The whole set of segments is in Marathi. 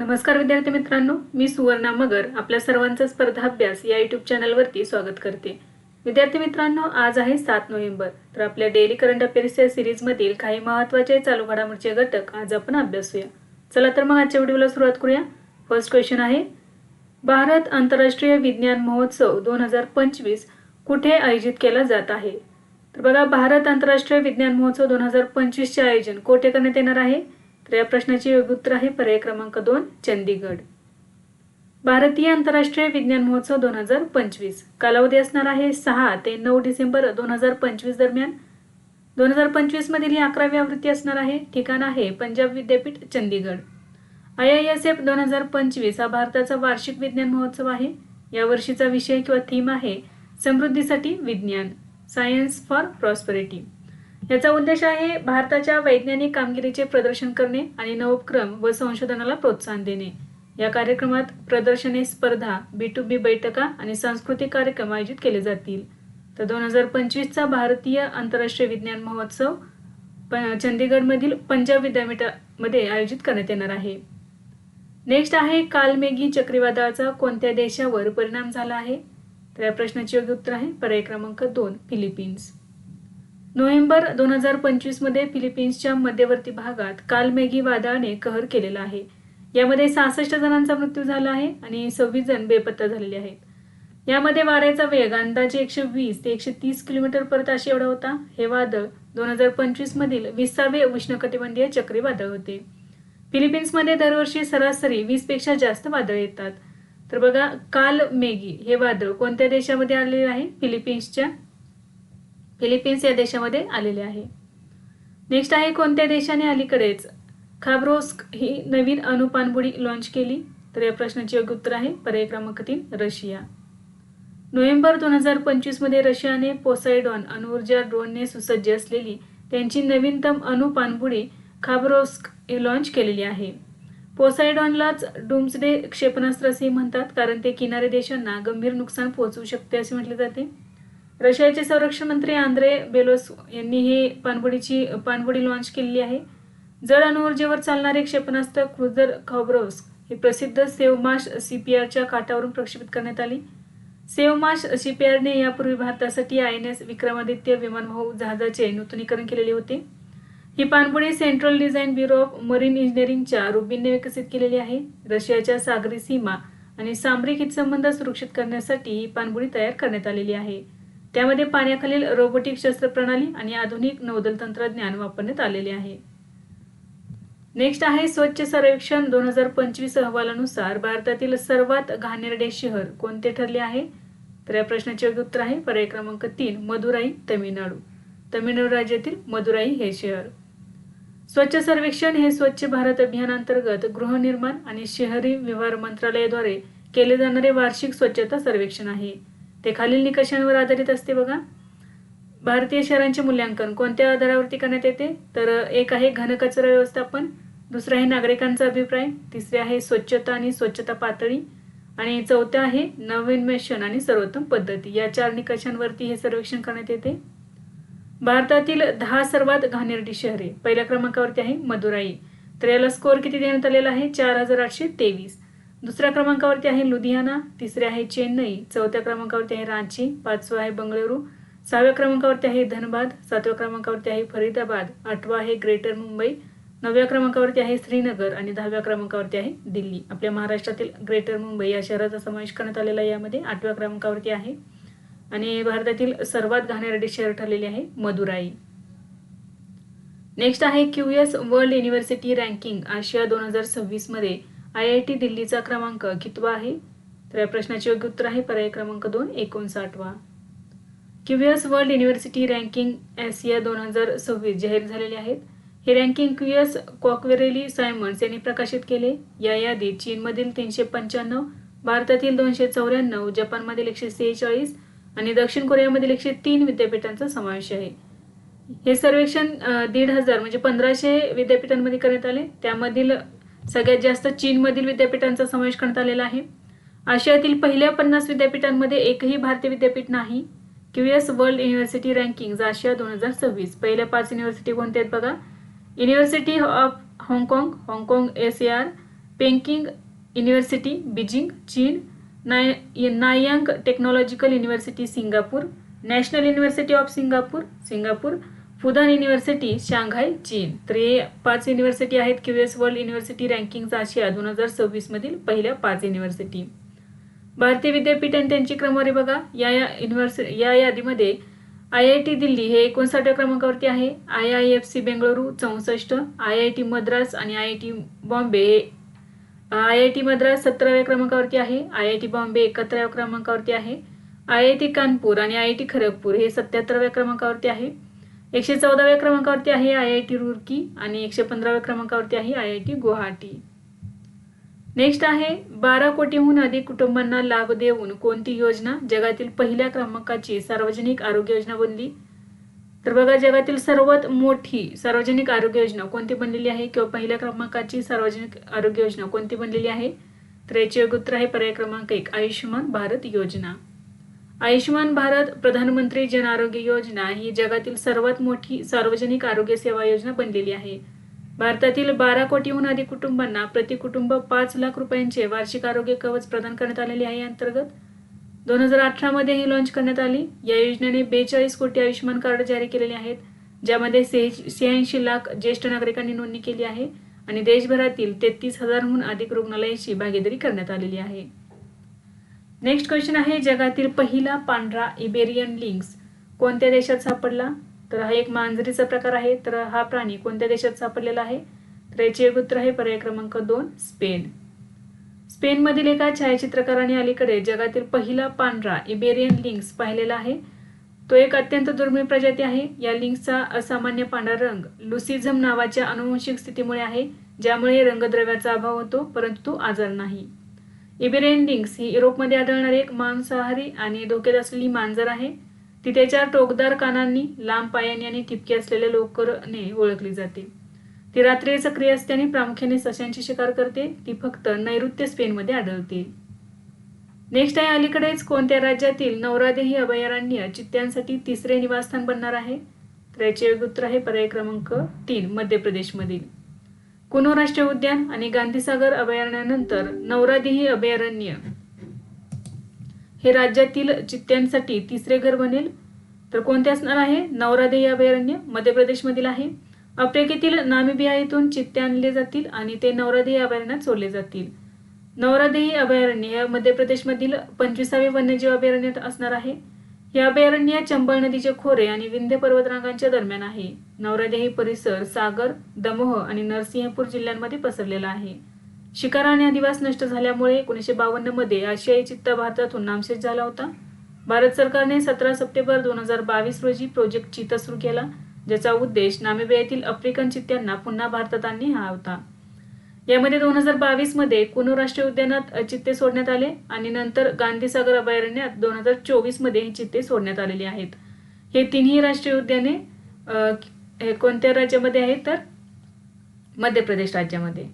नमस्कार विद्यार्थी मित्रांनो मी सुवर्णा मगर आपल्या सर्वांचा स्पर्धा अभ्यास या युट्यूब चॅनलवरती स्वागत करते. विद्यार्थी मित्रांनो आज आहे सात नोव्हेंबर तर आपल्या डेली करंट अफेअर्स या सिरीजमधील काही महत्त्वाचे चालू घडामोडीचे घटक आज आपण अभ्यासूया चला तर मग आजच्या व्हिडिओला सुरुवात करूया. फर्स्ट क्वेश्चन आहे भारत आंतरराष्ट्रीय विज्ञान महोत्सव दोन हजार पंचवीस कुठे आयोजित केला जात आहे? तर बघा भारत आंतरराष्ट्रीय विज्ञान महोत्सव दोन हजार पंचवीसचे आयोजन कोठे करण्यात येणार आहे? तर या प्रश्नाचे योग्य उत्तर आहे पर्याय क्रमांक दोन चंदीगड. भारतीय आंतरराष्ट्रीय विज्ञान महोत्सव दोन हजार पंचवीस. कालावधी असणार आहे सहा ते नऊ डिसेंबर दोन हजार पंचवीस दरम्यान. दोन हजार पंचवीस मधील ही अकरावी आवृत्ती असणार आहे. ठिकाण आहे पंजाब विद्यापीठ Chandigarh. I I S F दोन हजार पंचवीस हा भारताचा वार्षिक विज्ञान महोत्सव आहे. या वर्षीचा विषय किंवा थीम आहे समृद्धीसाठी विज्ञान. Science for prosperity. याचा उद्देश आहे भारताच्या वैज्ञानिक कामगिरीचे प्रदर्शन करणे आणि नवोपक्रम व संशोधनाला प्रोत्साहन देणे. या कार्यक्रमात प्रदर्शने स्पर्धा बी टू बी बैठका आणि सांस्कृतिक कार्यक्रम आयोजित केले जातील. तर दोन हजार पंचवीसचा भारतीय आंतरराष्ट्रीय विज्ञान महोत्सव प- चंदीगडमधील पंजाब विद्यापीठामध्ये आयोजित करण्यात येणार आहे. नेक्स्ट आहे कालमेघी चक्रीवादळाचा कोणत्या देशावर परिणाम झाला आहे? तर या प्रश्नाचे योग्य उत्तर आहे पर्याय क्रमांक दोन फिलिपिन्स. नोव्हेंबर दोन हजार पंचवीसमध्ये फिलिपिन्सच्या मध्यवर्ती भागात कालमेघी वादळाने कहर केलेला आहे. यामध्ये सहासष्ट जणांचा मृत्यू झाला आहे आणि सव्वीस जण बेपत्ता झालेले आहेत. यामध्ये वाऱ्याचा वेग अंदाजे एकशे वीस ते एकशे तीस किलोमीटर पर तास एवढा होता. हे वादळ दोन हजार पंचवीस मधील विसावे उष्णकटिबंधीय चक्रीवादळ होते. फिलिपिन्समध्ये दरवर्षी सरासरी वीसपेक्षा जास्त वादळ येतात. तर बघा काल मेगी हे वादळ कोणत्या देशामध्ये आलेले आहे? फिलिपिन्सच्या फिलिपिन्स या देशामध्ये आलेले आहे. नेक्स्ट आहे कोणत्या देशाने अलीकडेच खाब्रोस्क ही नवीन अणुपाणबुडी लॉन्च केली? तर या प्रश्नाचे योग्य उत्तर आहे पर्याय क्रमांक तीन रशिया. नोव्हेंबर दोन हजार पंचवीसमध्ये रशियाने पोसायडॉन अणुऊर्जा ड्रोनने सुसज्ज असलेली त्यांची नवीनतम अणुपाणबुडी खाब्रोस्क ही लॉन्च केलेली आहे. पोसायडॉनलाच डुम्सडे क्षेपणास्त्र असेही म्हणतात कारण ते किनारी देशांना गंभीर नुकसान पोहोचवू शकते असे म्हटले जाते. रशियाचे संरक्षण मंत्री आंद्रे बेलोस यांनी ही पाणबुडीची पाणबुडी लॉन्च केलेली आहे. जड अणुऊर्जेवर चालणारे क्षेपणास्त्र क्रुझर खॉब्रोस्क ही प्रसिद्ध सेवमाश सीपीआरच्या काठावरून प्रक्षेपित करण्यात आली. सेवमाश सीपीआरने यापूर्वी भारतासाठी आय एन एस विक्रमादित्य विमानवाहू जहाजाचे नूतनीकरण केलेले होते. ही पाणबुडी central design bureau of marine इंजिनिअरिंगच्या रुबीनने विकसित केलेली आहे. रशियाच्या सागरी सीमा आणि सामरिक हितसंबंध सुरक्षित करण्यासाठी ही पाणबुडी तयार करण्यात आलेली आहे. त्यामध्ये पाण्याखालील रोबोटिक शस्त्रप्रणाली आणि आधुनिक नौदल तंत्रज्ञान वापरण्यात आलेले आहे. नेक्स्ट आहे स्वच्छ सर्वेक्षण दोन हजार पंचवीस अहवालानुसार भारतातील सर्वात घाणेरडे शहर कोणते ठरले आहे? तर या प्रश्नाचे योग्य उत्तर आहे पर्याय क्रमांक तीन मदुराई तमिळनाडू. तमिळनाडू राज्यातील मदुराई हे शहर. स्वच्छ सर्वेक्षण हे स्वच्छ भारत अभियानांतर्गत गृहनिर्माण आणि शहरी व्यवहार मंत्रालयाद्वारे केले जाणारे वार्षिक स्वच्छता सर्वेक्षण आहे. ते खालील निकषांवर आधारित असते बघा. भारतीय शहरांचे मूल्यांकन कोणत्या आधारावरती करण्यात येते? तर एक आहे घनकचरा व्यवस्थापन दुसरं आहे नागरिकांचा अभिप्राय तिसरे आहे स्वच्छता आणि स्वच्छता पातळी आणि चौथं आहे नवोन्मेषण आणि सर्वोत्तम पद्धती. या चार निकषांवरती हे सर्वेक्षण करण्यात येते. भारतातील दहा सर्वात घाणेरडी शहरे पहिल्या क्रमांकावरती आहे मदुराई. तर याला स्कोअर किती देण्यात आलेला आहे? चार हजार आठशे तेवीस. दुसऱ्या क्रमांकावरती आहे लुधियाना तिसरे आहे चेन्नई चौथ्या क्रमांकावरती आहे रांची पाचवा आहे बंगळुरू सहाव्या क्रमांकावरती आहे धनबाद सातव्या क्रमांकावरती आहे फरीदाबाद आठवा आहे ग्रेटर मुंबई नवव्या क्रमांकावरती आहे श्रीनगर आणि दहाव्या क्रमांकावरती आहे दिल्ली. आपल्या महाराष्ट्रातील ग्रेटर मुंबई या शहराचा समावेश करण्यात आलेला यामध्ये आठव्या क्रमांकावरती आहे आणि भारतातील सर्वात घाणेरडे शहर ठरलेले आहे मदुराई. नेक्स्ट आहे Q S world university ranking आशिया दोन हजार सव्वीसमध्ये आय आय टी दिल्लीचा क्रमांक कितवा आहे? तर या प्रश्नाचे योग्य उत्तर आहे पर्याय क्रमांक दोन एकोणसाठवा. QS world university ranking Asia दोन हजार सव्वीस जाहीर झालेले आहेत. हे रँकिंग क्युएस कॉकवेरेली सायमन्स यांनी प्रकाशित केले. या यादीत चीनमधील तीनशे पंच्याण्णव भारतातील दोनशे चौऱ्याण्णव जपानमधील एकशे सेहेचाळीस आणि दक्षिण कोरियामधील एकशे तीन विद्यापीठांचा समावेश आहे. हे सर्वेक्षण दीड हजार म्हणजे पंधराशे विद्यापीठांमध्ये करण्यात आले. त्यामधील सगळ्यात जास्त चीनमधील विद्यापीठांचा समावेश करण्यात आलेला आहे. आशियातील पहिल्या पन्नास विद्यापीठांमध्ये एकही भारतीय विद्यापीठ नाही. क्यूएस वर्ल्ड युनिव्हर्सिटी रँकिंग आशिया दोन हजार सव्वीस. पहिल्या पाच युनिव्हर्सिटी कोणत्या आहेत बघा? युनिव्हर्सिटी ऑफ हाँगकाँग हाँगकाँग S A R packing university Beijing चीन नाय नायांग technological university Singapore national university of Singapore Singapore Fudan university Shanghai चीन. तर हे पाच युनिव्हर्सिटी आहेत क्यू एस वर्ल्ड युनिव्हर्सिटी रँकिंगचा आशिया दोन हजार सव्वीसमधील पहिल्या पाच युनिव्हर्सिटी भारतीय विद्यापीठ आणि त्यांची क्रमवारी बघा या या युनिव्हर्सि या यादीमध्ये आय आय टी दिल्ली हे एकोणसाठव्या क्रमांकावरती आहे I I F C Bengaluru चौसष्ट आय आय टी मद्रास आणि आय आय टी बॉम्बे हे आय आय टी मद्रास सतराव्या क्रमांकावरती आहे आय आय टी बॉम्बे एकाहत्तराव्या क्रमांकावरती आहे आय आय टी कानपूर आणि आय आय टी खरगपूर हे सत्याहत्तराव्या क्रमांकावरती आहे. एकशे चौदाव्या क्रमांकावरती आहे आय आय टी रुर्की आणि एकशे पंधराव्या क्रमांकावरती आहे I I T Guwahati. Next आहे बारा कोटीहून अधिक कुटुंबांना लाभ देऊन कोणती योजना जगातील पहिल्या क्रमांकाची सार्वजनिक आरोग्य योजना बनली? तर बघा जगातील सर्वात मोठी सार्वजनिक आरोग्य योजना कोणती बनलेली आहे किंवा पहिल्या क्रमांकाची सार्वजनिक आरोग्य योजना कोणती बनलेली आहे? तर याचे योग्य उत्तर आहे पर्याय क्रमांक एक आयुष्यमान भारत योजना. आयुष्यमान भारत प्रधानमंत्री जन आरोग्य योजना ही जगातील सर्वात मोठी सार्वजनिक आरोग्य सेवा योजना बनलेली आहे. भारतातील बारा कोटीहून अधिक कुटुंबांना प्रति कुटुंब पाच लाख रुपयांचे वार्षिक आरोग्य कवच प्रदान करण्यात आलेले आहे अंतर्गत. दोन हजार अठरामध्ये ही लॉन्च करण्यात आली. या योजनेने बेचाळीस कोटी आयुष्यमान कार्ड जारी केलेले आहेत ज्यामध्ये शहाऐंशी लाख ज्येष्ठ नागरिकांनी नोंदणी केली आहे आणि देशभरातील तेहतीस हजारहून अधिक रुग्णालयाची भागीदारी करण्यात आलेली आहे. नेक्स्ट क्वेश्चन आहे जगातील पहिला पांढरा इबेरियन लिंक्स कोणत्या देशात सापडला? तर हा एक मांजरीचा प्रकार आहे. तर हा प्राणी कोणत्या देशात सापडलेला आहे? तर याचे एक उत्तर आहे पर्याय क्रमांक दोन स्पेन. स्पेनमधील एका छायाचित्रकाराने अलीकडे जगातील पहिला पांढरा इबेरियन लिंक्स पाहिलेला आहे. तो एक अत्यंत दुर्मिळ प्रजाती आहे. या लिंक्सचा असामान्य पांढरा रंग लुसिझम नावाच्या अनुवंशिक स्थितीमुळे आहे ज्यामुळे रंगद्रव्याचा अभाव होतो परंतु तो आजार नाही. इबेरेंडिंग्स ही युरोपमध्ये आढळणारी एक मांसाहारी आणि धोक्यात असलेली मांजर आहे. ती त्याच्या टोकदार कानांनी लांब पायांनी आणि ठिपके असलेल्या लोकरने ओळखली जाते. ती रात्री सक्रिय असते आणि प्रामुख्याने सशांची शिकार करते. ती फक्त नैऋत्य स्पेनमध्ये आढळते. नेक्स्ट आहे अलीकडेच कोणत्या राज्यातील नवरादेही अभयारण्य चित्त्यांसाठी तिसरे निवासस्थान बनणार आहे? तर याचे योग्य उत्तर आहे पर्याय क्रमांक तीन मध्य प्रदेशमधील. कुनो राष्ट्रीय उद्यान आणि गांधीसागर अभयारण्यानंतर नवरादेही अभयारण्य. हे राज्यातील चित्त्यांसाठी तिसरे घर बनेल. तर कोणते असणार आहे? नवरादेही अभयारण्य मध्य प्रदेशमधील आहे. आफ्रिकेतील नामिबिया येथून चित्ते आणले जातील आणि ते नवरादेही अभयारण्यात सोडले जातील. नवरादेही अभयारण्य हे मध्य प्रदेशमधील पंचवीसावे वन्यजीव अभयारण्यात असणार आहे. हे अभयारण्य चंबळ नदीचे खोरे आणि विंध्य पर्वतरांगांच्या दरम्यान आहे. नवरादेही परिसर सागर दमोह आणि नरसिंहपूर जिल्ह्यांमध्ये पसरलेला आहे. शिकार आणि अधिवास नष्ट झाल्यामुळे एकोणीसशे बावन्नमध्ये आशियाई चित्ता भारतातून नामशेष झाला होता. भारत सरकारने सतरा सप्टेंबर दोन हजार बावीस रोजी प्रोजेक्ट चित्ता सुरू केला ज्याचा उद्देश नामिबियातील आफ्रिकन चित्त्यांना पुन्हा भारतात आणणे हा होता. यामध्ये दोन हजार बावीसमध्ये कुनू राष्ट्रीय उद्यानात चित्ते सोडण्यात आले आणि नंतर गांधीसागर अभयारण्यात दोन हजार चोवीसमध्ये ही चित्ते सोडण्यात आलेली आहेत. हे तिन्ही राष्ट्रीय उद्याने हे कोणत्या राज्यामध्ये आहेत तर? मध्य प्रदेश राज्यामध्ये.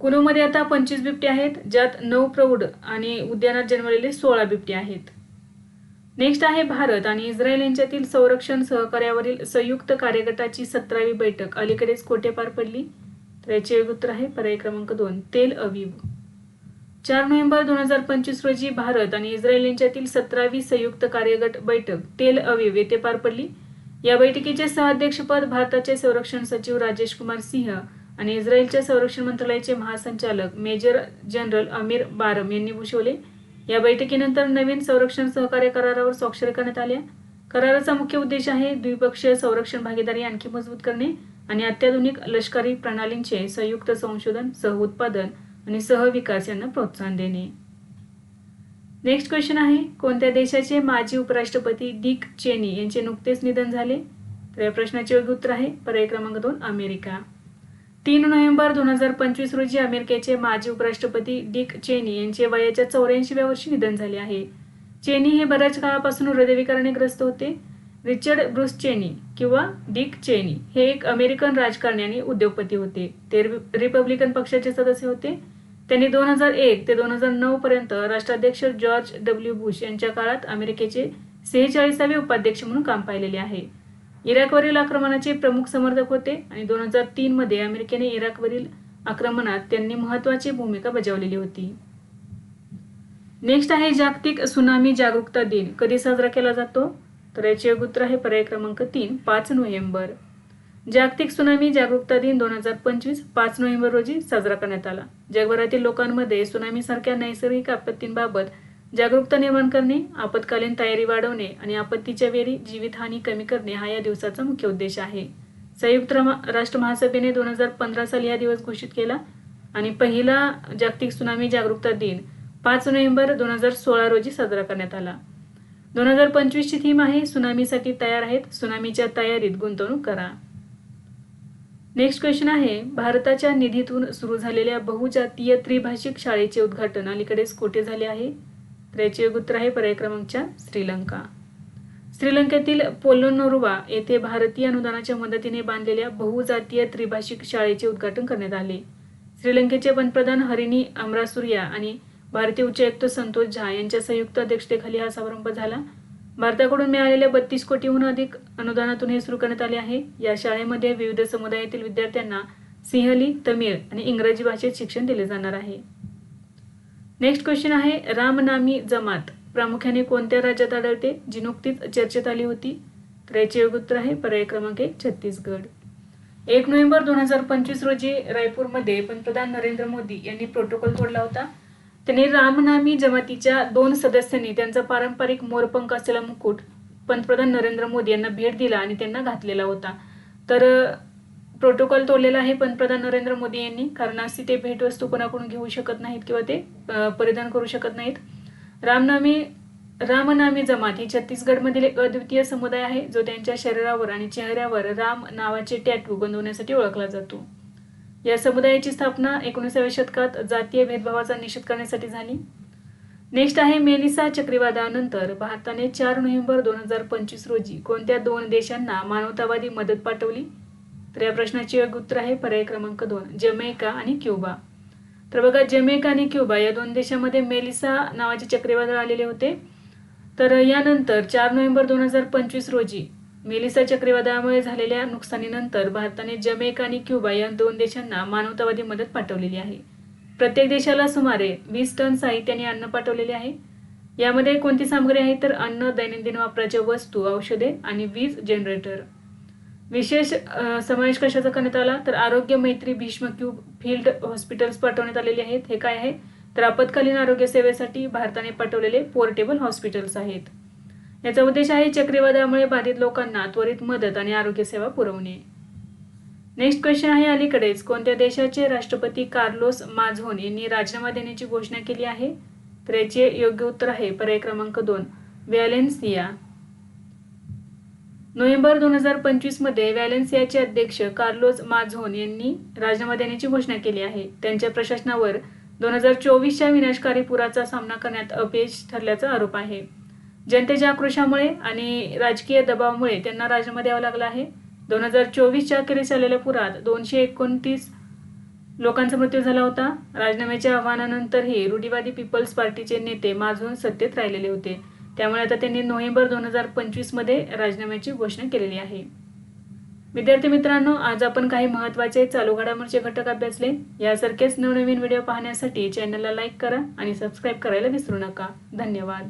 कुनूमध्ये आता पंचवीस बिबटे आहेत ज्यात नऊ प्रौढ आणि उद्यानात जन्मलेले सोळा बिबटे आहेत. नेक्स्ट आहे भारत आणि इस्रायल यांच्यातील संरक्षण सहकार्यावरील संयुक्त कार्यगटाची सतरावी बैठक. अलीकडेच कोठे पार पडली? तर याचे उत्तर आहे. पर्याय क्रमांक दोन तेल अवीव. चार नोव्हेंबर दोन हजार पंचवीस रोजी भारत आणि इस्रायल यांच्यातील सतरावी संयुक्त कार्यगट बैठक तेल अवीव येथे पार पडली. या बैठकीचे सहअध्यक्षपद भारताचे संरक्षण सचिव राजेश कुमार सिंह आणि इस्रायलच्या संरक्षण मंत्रालयाचे महासंचालक मेजर जनरल अमीर बारम यांनी भूषवले. या बैठकीनंतर नवीन संरक्षण सहकार्य करारावर स्वाक्षरी करण्यात आल्या. कराराचा मुख्य उद्देश आहे द्विपक्षीय संरक्षण भागीदारी आणखी मजबूत करणे. आणि अत्याधुनिक लष्करी प्रणालींचे संयुक्त संशोधन सहउत्पादन आणि सहविकास यांना प्रोत्साहन देणे. नेक्स्ट क्वेश्चन आहे कोणत्या देशाचे माजी उपराष्ट्रपती डिक चेनी यांचे नुकतेच निधन झाले? तर या प्रश्नाचे योग्य उत्तर आहे पर्याय क्रमांक दोन अमेरिका. तीन नोव्हेंबर दोन हजार पंचवीस रोजी अमेरिकेचे माजी उपराष्ट्रपती डिक चेनी यांचे वयाच्या चौऱ्याऐंशीव्या वर्षी निधन झाले आहे. चेनी हे बऱ्याच काळापासून हृदयविकाराने ग्रस्त होते. रिचर्ड ब्रुस चेनी किंवा डिक चेनी हे एक अमेरिकन राजकारणी आणि उद्योगपती होते. ते रिपब्लिकन पक्षाचे सदस्य होते. त्यांनी दोन हजार एक ते दोन हजार नऊ पर्यंत राष्ट्राध्यक्ष जॉर्ज डब्ल्यू बुश यांच्या काळात अमेरिकेचे सेहेचाळीसावे उपाध्यक्ष म्हणून काम पाहिलेले आहे. इराकवरील आक्रमणाचे प्रमुख समर्थक होते आणि दोन हजार तीनमध्ये अमेरिकेने इराकवरील आक्रमणात त्यांनी महत्वाची भूमिका बजावलेली होती. नेक्स्ट आहे जागतिक सुनामी जागरूकता दिन. कधी साजरा केला जातो? तर याचे उत्तर आहे पर्याय क्रमांक तीन पाच नोव्हेंबर. जागतिक सुनामी जागरूकता दिन दोन हजार पंचवीस पाच नोव्हेंबर रोजी साजरा करण्यात आला. जगभरातील लोकांमध्ये सुनामीसारख्या नैसर्गिक आपत्तींबाबत जागरूकता निर्माण करणे आपत्कालीन तयारी वाढवणे आणि आपत्तीच्या वेळी जीवितहानी कमी करणे हा या दिवसाचा मुख्य उद्देश आहे. संयुक्त राष्ट्र महासभेने दोन हजार पंधरा साली हा दिवस घोषित केला आणि पहिला जागतिक सुनामी जागरूकता दिन पाच नोव्हेंबर दोन हजार सोळा रोजी साजरा करण्यात आला. दोन हजार पंचवीसची थीम आहे सुनामीसाठी तयार आहेत. सुनामीच्या तयारीत गुंतवणूक करा. नेक्स्ट क्वेश्चन आहे भारताच्या निधीतून सुरू झालेल्या बहुजातीय त्रिभाषिक शाळेचे उद्घाटन अलीकडेच कोठे झाले आहे. तर याचे योग्य उत्तर आहे पर्याय क्रमांकच्या श्रीलंका. श्रीलंकेतील पोलोनोरुवा येथे भारतीय अनुदानाच्या मदतीने बांधलेल्या बहुजातीय त्रिभाषिक शाळेचे उद्घाटन करण्यात आले. श्रीलंकेचे पंतप्रधान हरिणी अमरासुर्या आणि भारतीय उच्चायुक्त संतोष झा यांच्या संयुक्त अध्यक्षतेखाली हा समारंभ झाला. भारताकडून मिळालेल्या बत्तीस कोटीहून अधिक अनुदानातून हे सुरू करण्यात आले आहे. या शाळेमध्ये विविध समुदायातील विद्यार्थ्यांना सिंहली तमिळ आणि इंग्रजी भाषेत शिक्षण दिले जाणार आहे. नेक्स्ट क्वेश्चन आहे रामनामी जमात. प्रामुख्याने कोणत्या राज्यात आढळते? जी नुकतीच चर्चेत आली होती. तर याचे योग्य उत्तर आहे पर्याय क्रमांक एक छत्तीसगड. एक नोव्हेंबर दोन हजार पंचवीस रोजी रायपूरमध्ये पंतप्रधान नरेंद्र मोदी यांनी प्रोटोकॉल तोडला होता. त्यांनी रामनामी जमातीच्या दोन सदस्यांनी त्यांचा पारंपरिक मोरपंख असलेला मुकुट पंतप्रधान नरेंद्र मोदी यांना भेट दिला आणि त्यांना घातलेला होता. तर प्रोटोकॉल तोडलेला आहे पंतप्रधान नरेंद्र मोदी यांनी कारण अशी ते भेटवस्तू कोणाकडून घेऊ शकत नाहीत किंवा ते परिधान करू शकत नाहीत. रामनामी रामनामी जमात ही छत्तीसगडमधील एक अद्वितीय समुदाय आहे जो त्यांच्या शरीरावर आणि चेहऱ्यावर राम नावाचे टॅटू बनवण्यासाठी ओळखला जातो. या समुदायाची स्थापना एकोणीसाव्या शतकात जातीय भेदभावाचा निषेध करण्यासाठी झाली. नेक्स्ट आहे मेलिसा चक्रीवादळानंतर. भारताने चार नोव्हेंबर दोन हजार पंचवीस रोजी कोणत्या दोन देशांना मानवतावादी मदत पाठवली? तर या प्रश्नाचे योग्य उत्तर आहे पर्याय क्रमांक दोन जमैका आणि क्युबा. तर बघा जमैका आणि क्युबा या दोन देशामध्ये मेलिसा नावाचे चक्रीवादळ आलेले होते. तर यानंतर चार नोव्हेंबर दोन हजार पंचवीस रोजी मेलिसा चक्रीवादळामुळे झालेल्या नुकसानीनंतर भारताने जमैका आणि क्युबा या दोन देशांना मानवतावादी मदत पाठवलेली आहे. प्रत्येक देशाला सुमारे वीस टन साहित्याने अन्न पाठवलेले आहे. यामध्ये कोणती सामग्री आहे तर अन्न दैनंदिन वापराच्या वस्तू औषधे आणि वीज जनरेटर. विशेष समावेश कशाचा करण्यात आला? तर आरोग्य मैत्री भीष्म क्यूब फील्ड हॉस्पिटल्स पाठवण्यात आलेले आहेत. हे काय आहे? तर आपत्कालीन आरोग्य सेवेसाठी भारताने पाठवलेले पोर्टेबल हॉस्पिटल्स आहेत. याचा उद्देश आहे चक्रीवादळामुळे बाधित लोकांना त्वरित मदत आणि आरोग्य सेवा पुरवणे. नेक्स्ट क्वेश्चन आहे अलीकडेच. कोणत्या देशाचे राष्ट्रपती कार्लोस माझोन यांनी राजीनामा देण्याची घोषणा केली आहे? तर याचे योग्य उत्तर आहे पर्याय क्रमांक दोन व्हॅलेन्सिया. नोव्हेंबर दोन हजार पंचवीसमध्ये व्हॅलेन्सियाचे अध्यक्ष कार्लोस माझोन यांनी राजीनामा देण्याची घोषणा केली आहे. त्यांच्या प्रशासनावर दोन हजार चोवीसच्या विनाशकारी पुराचा सामना करण्यात अपयश ठरल्याचा आरोप आहे. जनतेच्या आक्रोशामुळे आणि राजकीय दबावामुळे त्यांना राजीनामा द्यावा लागला आहे. दोन हजार चोवीसच्या अखेरीस आलेल्या पुरात दोनशे एकोणतीस लोकांचा मृत्यू झाला होता. राजीनाम्याच्या आव्हानानंतरही रूढीवादी पीपल्स पार्टीचे नेते माजून सत्तेत राहिलेले होते. त्यामुळे आता त्यांनी नोव्हेंबर दोन हजार पंचवीसमध्ये राजीनाम्याची घोषणा केलेली आहे. विद्यार्थी मित्रांनो आज आपण काही महत्त्वाचे चालू घडामोडीचे घटक अभ्यासले. यासारखेच नवनवीन व्हिडिओ पाहण्यासाठी चॅनलला लाईक करा आणि सबस्क्राईब करायला विसरू नका. धन्यवाद.